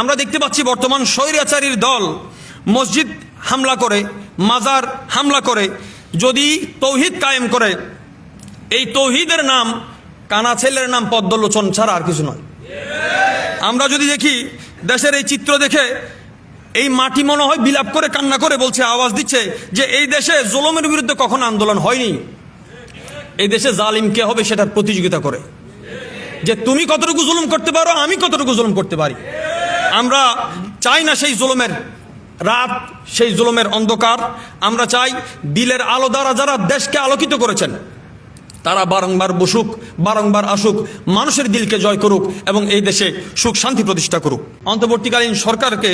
আমরা দেখতে পাচ্ছি বর্তমান স্বৈরাচারীর দল মসজিদ হামলা করে, মাজার হামলা করে, যদি তৌহিদ কায়েম করে, এই তৌহিদের নাম কানা ছেলের নাম পদ্মলোচন ছাড়া আর কিছু নয়। আমরা যদি দেখি, দেশের এই চিত্র দেখে এই মাটি মনে হয় বিলাপ করে, কান্না করে বলছে, আওয়াজ দিচ্ছে যে এই দেশে জুলুমের বিরুদ্ধে কখনো আন্দোলন হয়নি। এই দেশে জালিম কে হবে সেটার প্রতিযোগিতা করে। যে তুমি কতটুকু জুলুম করতে পারো, আমি কতটুকু জুলুম করতে পারি। আমরা চাই না সেই জুলুমের রাত, সেই জুলুমের অন্ধকার। আমরা চাই দিলের আলো দ্বারা যারা দেশকে আলোকিত করেছেন, তারা বারংবার বসুক, বারংবার আসুক, মানুষের দিলকে জয় করুক এবং এই দেশে সুখ শান্তি প্রতিষ্ঠা করুক। অন্তর্বর্তীকালীন সরকারকে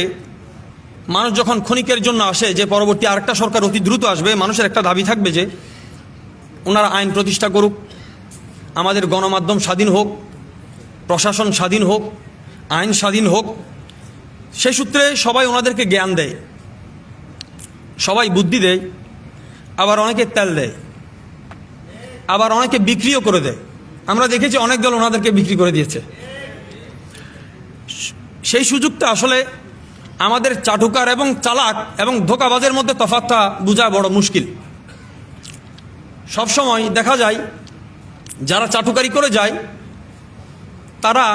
মানুষ যখন ক্ষণিকের জন্য আসে যে পরবর্তী আরেকটা সরকার অতি দ্রুত আসবে, মানুষের একটা দাবি থাকবে যে ওনারা আইন প্রতিষ্ঠা করুক, আমাদের গণমাধ্যম স্বাধীন হোক, প্রশাসন স্বাধীন হোক, আইন স্বাধীন হোক সেই সূত্রে সবাই ওনাদেরকে জ্ঞান দেয়, সবাই বুদ্ধি দেয়, আবার অনেকে তেল দেয়, আবার অনেকে বিক্রিও করে দেয়। আমরা দেখেছি অনেক দল ওনাদেরকে বিক্রি করে দিয়েছে। সেই সুযোগটা আসলে আমাদের চাটুকার এবং চালাক এবং ধোকাবাজের মধ্যে তফাৎটা বোঝা বড় মুশকিল। সবসময় দেখা যায়, যারা চাটুকারি করে যায়, তারা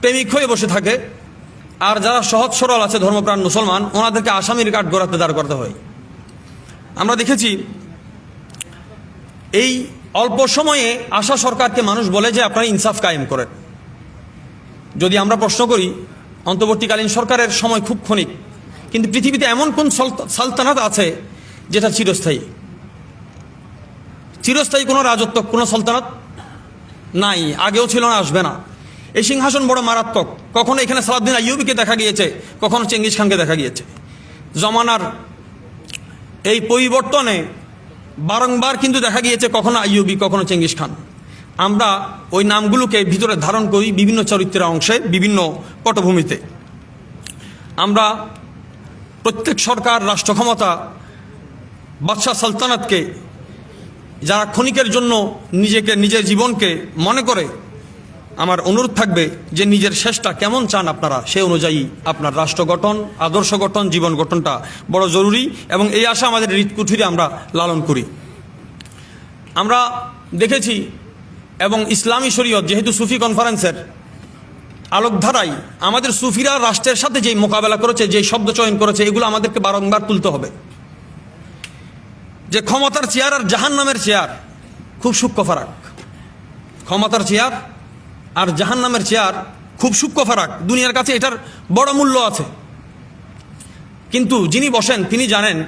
প্রেমিক হয়ে বসে থাকে। আর যারা সহজ সরল আছে, ধর্মপ্রাণ মুসলমান, ওনাদেরকে আসামির কাঠ গড়াতে দাঁড় করতে হয়। আমরা দেখেছি, এই অল্প সময়ে আশা সরকারকে মানুষ বলে যে আপনারা ইনসাফ কায়েম করেন। যদি আমরা প্রশ্ন করি, অন্তর্বর্তীকালীন সরকারের সময় খুব ক্ষণিক, কিন্তু পৃথিবীতে এমন কোন সালতানাত আছে যেটা চিরস্থায়ী? চিরস্থায়ী কোনো রাজত্ব, কোনো সালতানাত নাই, আগেও ছিল না, আসবে না। এই সিংহাসন বড় মারাত্মক। কখনো এখানে সালাউদ্দিন আইয়ুবিকে দেখা গিয়েছে, কখনো চেঙ্গিস খানকে দেখা গিয়েছে। জমানার এই পরিবর্তনে বারংবার কিন্তু দেখা গিয়েছে কখনো আইয়ুবি, কখনো চেঙ্গিস খান। আমরা ওই নামগুলোকে ভিতরে ধারণ করি বিভিন্ন চরিত্রের অংশে, বিভিন্ন পটভূমিতে। আমরা প্রত্যেক সরকার, রাষ্ট্র ক্ষমতা, বাদশাহ সালতানাতকে, যারা ক্ষণিকের জন্য নিজেকে, নিজের জীবনকে মনে করে আমার অনুরোধ থাকবে যে নিজের শেষটা কেমন চান আপনারা, সে অনুযায়ী আপনার রাষ্ট্র গঠন, আদর্শ গঠন, জীবন গঠনটা বড় জরুরি এবং এই আশা আমাদের হৃৎকুঠিরে আমরা লালন করি। আমরা দেখেছি এবং ইসলামী শরীয়ত যেহেতু সুফি কনফারেন্সের আলোকধারাই আমাদের সুফিরা রাষ্ট্রের সাথে যেই মোকাবেলা করেছে, যেই শব্দ চয়ন করেছে, এগুলো আমাদেরকে বারংবার তুলতে হবে। যে ক্ষমতার চেয়ার আর জাহান নামের চেয়ার, খুব সূক্ষ্ম ফারাক। ক্ষমতার চেয়ার আর জাহান নামের চেয়ার খুব সূক্ষ্ম ফারাক। দুনিয়ার কাছে এটার বড় মূল্য আছে। কিন্তু যিনি বসেন, তিনি জানেন,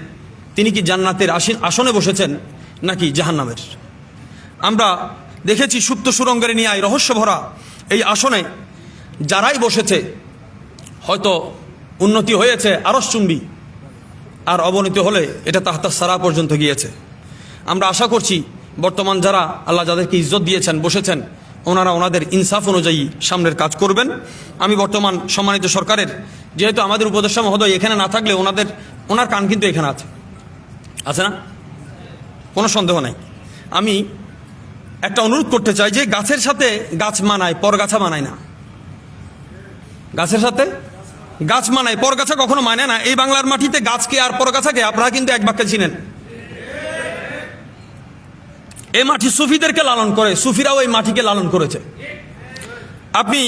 তিনি কি জান্নাতের আসীন আসনে বসেছেন নাকি জাহান্নামের। আমরা দেখেছি সুপ্ত সুরঙ্গের নিয়ে রহস্য ভরা এই আসনে যারাই বসেছে, হয়তো উন্নতি হয়েছে আরসচুম্বী আর অবনতি হলে এটা তাহতা সারা পর্যন্ত গিয়েছে। আমরা আশা করছি, বর্তমান যারা আল্লাহ যাদেরকে ইজ্জত দিয়েছেন, বসেছেন ওনারা ওনাদের ইনসাফ অনুযায়ী সামনের কাজ করবেন। আমি বর্তমান সম্মানিত সরকারের, যেহেতু আমাদের উপদেষ্টা মহোদয় এখানে না থাকলে ওনাদের, ওনার কান কিন্তু এখানে আছে। আছে না? কোনো সন্দেহ নাই। আমি একটা অনুরোধ করতে চাই যে গাছের সাথে গাছ মানায়, পরগাছা মানায় না। গাছের সাথে গাছ মানায়, পরগাছা কখনো মানে না। এই বাংলার মাটিতে গাছকে আর পরগাছাকে আপনারা কিন্তু এক বাক্যে চিনেন। এই মাটি সুফিদেরকে লালন করে, সুফিরাও এই মাটিকে লালন করেছে। আপনি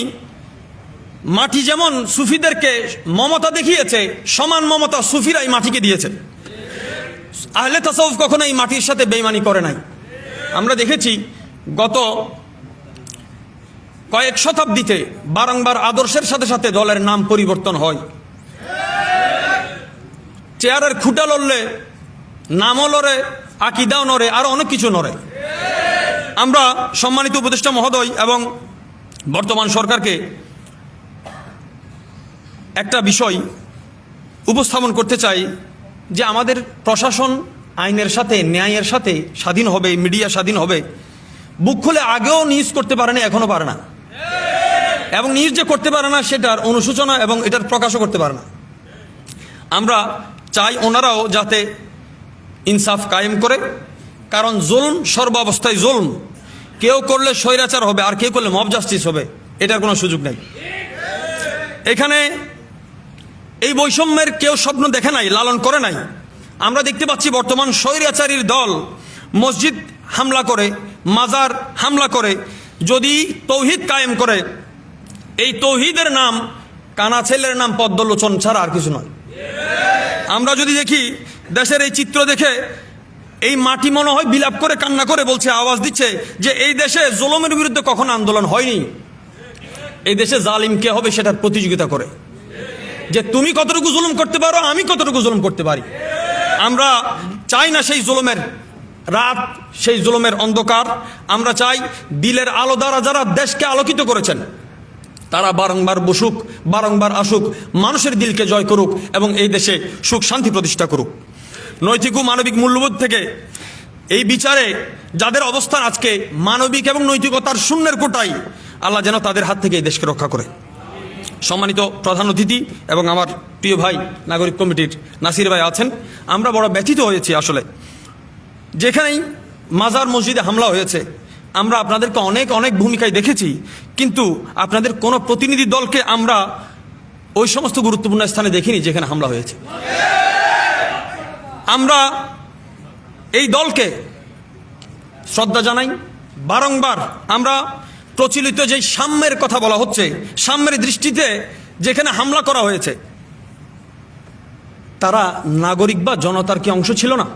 মাটি যেমন সুফিদেরকে মমতা দেখিয়েছে, সমান মমতা সুফিরা এই মাটিকে দিয়েছে। আহলে তাসাউফ কখনো এই মাটির সাথে বেইমানি করে নাই। আমরা দেখেছি গত কয়েক শতাব্দীতে বারংবার আদর্শের সাথে সাথে দলের নাম পরিবর্তন হয়। চেয়ারের খুঁটা লড়লে, নামও লড়ে, আকিদাও নড়ে, আরও অনেক কিছু নড়ে। আমরা সম্মানিত উপদেষ্টা মহোদয় এবং বর্তমান সরকারকে একটা বিষয় উপস্থাপন করতে চাই যে আমাদের প্রশাসন আইনের সাথে, ন্যায়ের সাথে স্বাধীন হবে, মিডিয়া স্বাধীন হবে। বুক খুলে আগেও নিউজ করতে পারে না এখনও পারে না। এবং নিউজ যে করতে পারে না, সেটার অনুসূচনা এবং এটার প্রকাশও করতে পারে না। আমরা চাই ওনারাও যাতে ইনসাফ কায়েম করে কারণ জুলম সর্বাবস্থায় জুলম। কেউ করলে স্বৈরাচার হবে, আর কেউ করলে মব জাস্টিস হবে। এটার কোনো সুযোগ নেই। এখানে এই বৈষম্যের কেউ স্বপ্ন দেখে নাই, লালন করে নাই। আমরা দেখতে পাচ্ছি বর্তমান স্বৈরাচারীর দল মসজিদ হামলা করে, মাজার হামলা করে, যদি তৌহিদ কায়েম করে, এই তৌহিদের নাম, কানা ছেলের নাম পদ্মলোচন ছাড়া আর কিছু নয়। আমরা যদি দেখি, দেশের এই চিত্র দেখে এই মাটি মনে হয় বিলাপ করে কান্না করে বলছে, আওয়াজ দিচ্ছে যে এই দেশে জুলুমের বিরুদ্ধে কখনো আন্দোলন হয়নি। এই দেশে জালিম কে হবে সেটার প্রতিযোগিতা করে। যে তুমি কতটুকু জুলুম করতে পারো, আমি কতটুকু জুলুম করতে পারি। আমরা চাই না সেই জুলুমের রাত, সেই জুলুমের অন্ধকার। আমরা চাই দিলের আলো দ্বারা যারা দেশকে আলোকিত করেছেন, তারা বারংবার বসুক, বারংবার আসুক, মানুষের দিলকে জয় করুক এবং এই দেশে সুখ শান্তি প্রতিষ্ঠা করুক। নৈতিক ও মানবিক মূল্যবোধ থেকে এই বিচারে যাদের অবস্থান আজকে মানবিক এবং নৈতিকতার শূন্যের কোটাই, আল্লাহ যেন তাদের হাত থেকে এই দেশকে রক্ষা করে। সম্মানিত প্রধান অতিথি এবং আমার প্রিয় ভাই নাগরিক কমিটির নাসির ভাই আছেন। আমরা বড় ব্যথিত হয়েছি আসলে। যেখানেই মাজার মসজিদে হামলা হয়েছে, আমরা আপনাদেরকে অনেক অনেক ভূমিকায় দেখেছি। কিন্তু আপনাদের কোনো প্রতিনিধি দলকে আমরা ওই সমস্ত গুরুত্বপূর্ণ স্থানে দেখিনি যেখানে হামলা হয়েছে। আমরা এই দলকে শ্রদ্ধা জানাই। বারংবার আমরা প্রচলিত যে সাম্যের কথা বলা হচ্ছে, সাম্যের দৃষ্টিতে যেখানে হামলা করা হয়েছে, তারা নাগরিক বা জনতার কি অংশ ছিল না?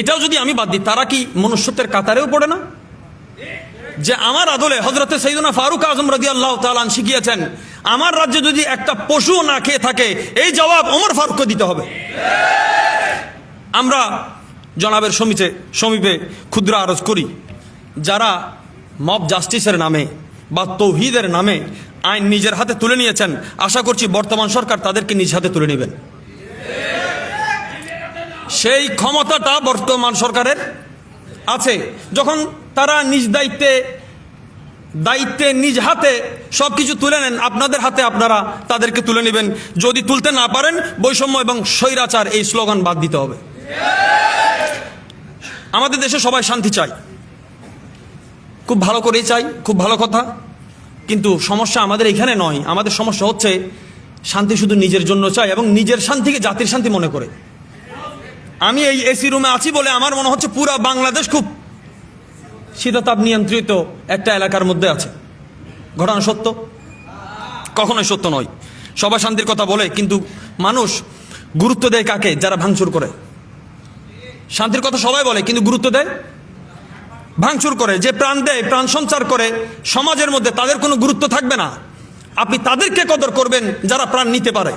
এটাও যদি আমি বাদ দিই, তারা কি মনুষ্যত্বের কাতারেও পড়ে না? যে আমার আদলে হজরতে সৈদনা ফারুক আজম রাজি আল্লাহ তালান শিখিয়েছেন, আমার রাজ্যে যদি একটা পশু না খেয়ে থাকে, এই জবাব ওমর ফারুককে দিতে হবে। আমরা জনাবের সমিতে সমীপে ক্ষুদ্র আরজ করি। যারা মব জাস্টিসের নামে বা তৌহিদের নামে আইন নিজের হাতে তুলে নিয়েছেন, আশা করছি বর্তমান সরকার তাদেরকে নিজ হাতে তুলে নেবেন। সেই ক্ষমতাটা বর্তমান সরকারের আছে। যখন তারা নিজ দায়িত্বে দায়িত্বে নিজ হাতে সব কিছু তুলে নেন, আপনাদের হাতে আপনারা তাদেরকে তুলে নেবেন। যদি তুলতে না পারেন, বৈষম্য এবং স্বৈরাচার এই স্লোগান বাদ দিতে হবে। আমাদের দেশে সবাই শান্তি চাই খুব ভালো করেই চাই খুব ভালো কথা। কিন্তু সমস্যা আমাদের এখানে নয়। আমাদের সমস্যা হচ্ছে শান্তি শুধু নিজের জন্য চাই এবং নিজের শান্তিকে জাতির শান্তি মনে করে। আমি এই এসি রুমে আছি বলে আমার মনে হচ্ছে পুরা বাংলাদেশ খুব শীততাপ নিয়ন্ত্রিত একটা এলাকার মধ্যে আছে। ঘটনা সত্য? কখনোই সত্য নয়। সবাই শান্তির কথা বলে, কিন্তু মানুষ গুরুত্ব দেয় কাকে? যারা ভাঙচুর করে। শান্তির কথা সবাই বলে, কিন্তু গুরুত্ব দেয়? ভাঙচুর করে, যে প্রাণ দেয়, প্রাণ সঞ্চার করে, সমাজের মধ্যে তাদের কোনো গুরুত্ব থাকবে না। আপনি তাদেরকে কদর করবেন যারা প্রাণ নিতে পারে।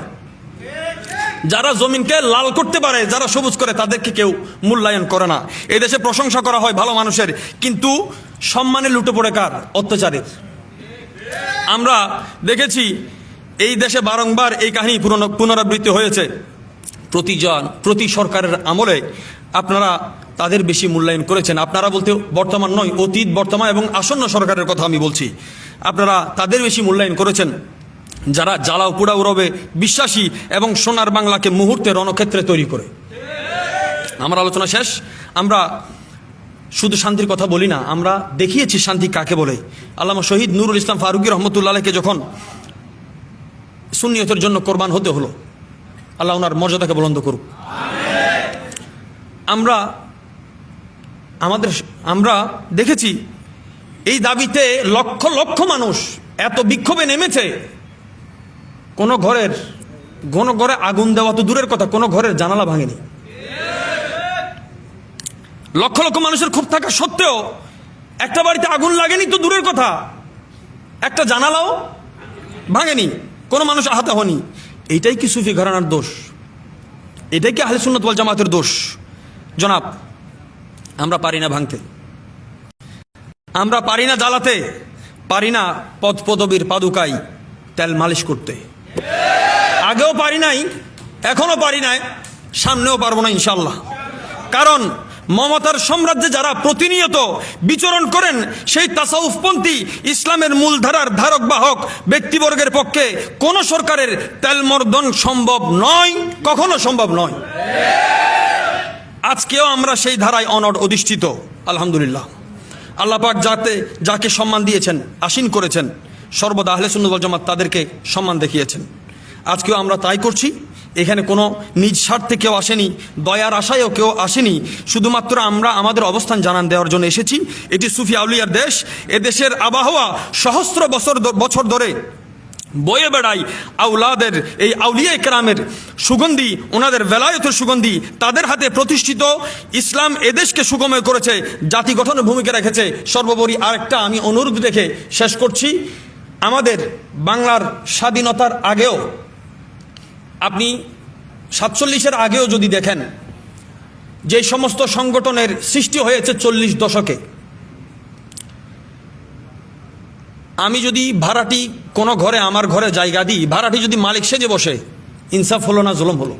যারা জমিনকে লাল করতে পারে, যারা সবুজ করে, তাদেরকে কেউ মূল্যায়ন করে না। এই দেশে প্রশংসা করা হয় ভালো মানুষের, কিন্তু সম্মানে লুটে পড়ে কার? অত্যাচারের আমরা দেখেছি, এই দেশে বারংবার এই কাহিনী পুনর- পুনরাবৃত্তি হয়েছে। প্রতিজন, প্রতি সরকারের আমলে আপনারা তাদের বেশি মূল্যায়ন করেছেন। আপনারা বলতে বর্তমান নয়, অতীত, বর্তমান এবং আসন্ন সরকারের কথা আমি বলছি। আপনারা তাদের বেশি মূল্যায়ন করেছেন। যারা জ্বালাও পোড়াও রবে বিশ্বাসী এবং সোনার বাংলাকে মুহূর্তে রণক্ষেত্রে তৈরি করে। আমার আলোচনা শেষ। আমরা শুধু শান্তির কথা বলি না, আমরা দেখিয়েছি শান্তি কাকে বলে। আল্লামা শহীদ নুরুল ইসলাম ফারুকি রহমতুল্লাহকে যখন সুন্নিয়তের জন্য কোরবান হতে হলো, আল্লাহ ওনার মর্যাদাকে বুলন্দ করুক। আমাদের, আমরা দেখেছি, এই দাবিতে লক্ষ লক্ষ মানুষ এত বিক্ষোভে নেমেছে। কোনো ঘরের, কোনো ঘরে আগুন দেওয়া তো দূরের কথা, কোনো ঘরের জানালা ভাঙেনি। লক্ষ লক্ষ মানুষের খুব থাকা সত্ত্বেও একটা বাড়িতে আগুন লাগেনি তো দূরের কথা। একটা জানালাও ভাঙেনি, কোনো মানুষ আহত হয়নি। এইটাই কি সুফি ঘরানার দোষ? এটাই কি আহলে সুন্নত ওয়াল জামাতের দোষ? জনাব, আমরা পারি না ভাঙতে। আমরা পারি না জ্বালাতে, পারি না পদ পদবীর পাদুকাই তেল মালিশ করতে। আগেও পারি নাই এখনও পারি নাই, সামনেও পারব না ইনশাল্লাহ কারণ মমতার সাম্রাজ্যে যারা প্রতিনিয়ত বিচরণ করেন, সেই তাসাউফপন্থী ইসলামের মূলধারার ধারক বাহক ব্যক্তিবর্গের পক্ষে কোন সরকারের তেলমর্দন সম্ভব নয়, কখনো সম্ভব নয়। আজকেও আমরা সেই ধারায় অনড় অধিষ্ঠিত। আলহামদুলিল্লাহ। আল্লাহ পাক যাতে যাকে সম্মান দিয়েছেন, আসীন করেছেন, সর্বদা আহলে সুন্দর জামাত তাদেরকে সম্মান দেখিয়েছেন। আজকেও আমরা তাই করছি। এখানে কোনো নিজ স্বার্থে কেউ আসেনি, দয়ার আশায়ও কেউ আসেনি। শুধুমাত্র আমরা আমাদের অবস্থান জানান দেওয়ার জন্য এসেছি। এটি সুফি আউলিয়ার দেশ। এ দেশের আবহাওয়া সহস্র বছর বছর ধরে বয়ে বেড়াই আউলাদের এই আউলিয়া একরামের সুগন্ধি, ওনাদের বেলায়তের সুগন্ধি তাদের হাতে প্রতিষ্ঠিত। ইসলাম এদেশকে সুগময় করেছে, জাতি গঠনের ভূমিকা রেখেছে। সর্বোপরি আরেকটা আমি অনুরোধ রেখে শেষ করছি। আমাদের বাংলার স্বাধীনতার আগেও, আপনি সাতচল্লিশের আগেও যদি দেখেন, যে সমস্ত সংগঠনের সৃষ্টি হয়েছে চল্লিশ দশকে আমি যদি ভাড়াটি কোনো ঘরে, আমার ঘরে জায়গা দিই, ভাড়াটি যদি মালিক সেজে বসে, ইনসাফ হলো না জুলম হলো?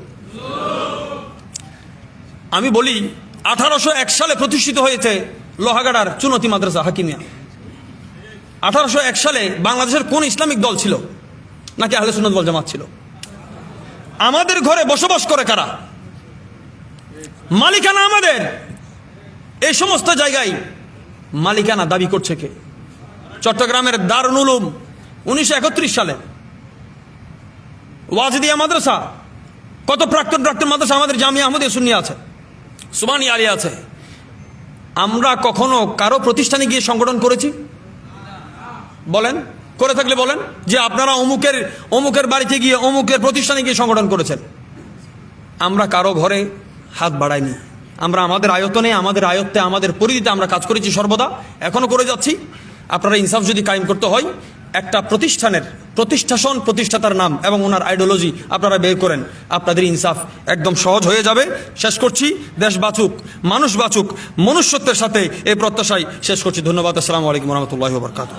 আমি বলি, আঠারোশো এক সালে প্রতিষ্ঠিত হয়েছে লোহাগাড়ার চুনতি মাদ্রাসা, হাকিমিয়া। আঠারোশো এক সালে বাংলাদেশের কোন ইসলামিক দল ছিল? নাকি আহলে সুন্নত বল জামাত ছিল? আমাদের ঘরে বসবাস করে কারা? মালিকানা আমাদের। এই সমস্ত জায়গায় মালিকানা দাবি করছে কে? চট্টগ্রামের দারুল উলুম, উনিশশো সালে। ওয়াজিদিয়া মাদ্রাসা, কত প্রাক্তন প্রাক্তন মাদ্রাসা আমাদের জামিয়া আহমদ সুন্নি আছে, সুবানি আলী আছে। আমরা কখনো কারও প্রতিষ্ঠানে গিয়ে সংগঠন করেছি? বলেন, করে থাকলে বলেন, যে আপনারা অমুকের অমুকের বাড়িতে গিয়ে, অমুকের প্রতিষ্ঠানে গিয়ে সংগঠন করেছেন। আমরা কারও ঘরে হাত বাড়াইনি। আমরা আমাদের আয়তনে, আমাদের আয়ত্তে, আমাদের পরিধিতে আমরা কাজ করেছি সর্বদা। এখনও করে যাচ্ছি। আপনারা ইনসাফ যদি কায়েম করতে হয়, একটা প্রতিষ্ঠানের প্রতিষ্ঠাসন, প্রতিষ্ঠাতার নাম এবং ওনার আইডিওলজি আপনারা বের করেন। আপনাদের ইনসাফ একদম সহজ হয়ে যাবে। শেষ করছি। দেশ বাঁচুক, মানুষ বাঁচুক, মনুষ্যত্বের সাথে এই প্রত্যাশায় শেষ করছি। ধন্যবাদ। আসসালামু আলাইকুম রহমতুল্লাহ বরকাত